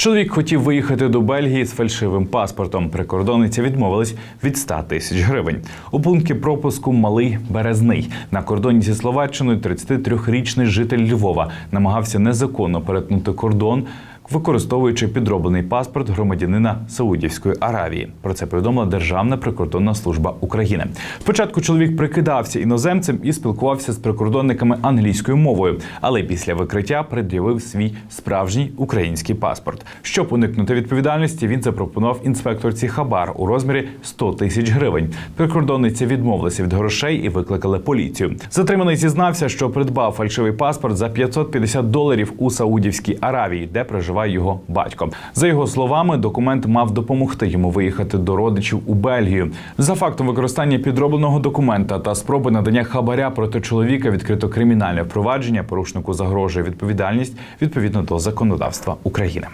Чоловік хотів виїхати до Бельгії з фальшивим паспортом. Прикордонниця відмовилась від 100 тисяч гривень. У пункті пропуску Малий Березний на кордоні зі Словаччиною 33-річний житель Львова намагався незаконно перетнути кордон. Використовуючи підроблений паспорт громадянина Саудівської Аравії, про це повідомила Державна прикордонна служба України. Спочатку чоловік прикидався іноземцем і спілкувався з прикордонниками англійською мовою, але після викриття пред'явив свій справжній український паспорт. Щоб уникнути відповідальності, він запропонував інспекторці хабар у розмірі 100 тисяч гривень. Прикордонниця відмовилася від грошей і викликали поліцію. Затриманий зізнався, що придбав фальшивий паспорт за 550 доларів у Саудівській Аравії, де проживає його батько. За його словами, документ мав допомогти йому виїхати до родичів у Бельгію. За фактом використання підробленого документа та спроби надання хабаря проти чоловіка відкрито кримінальне впровадження. Порушнику загрожує відповідальність відповідно до законодавства України.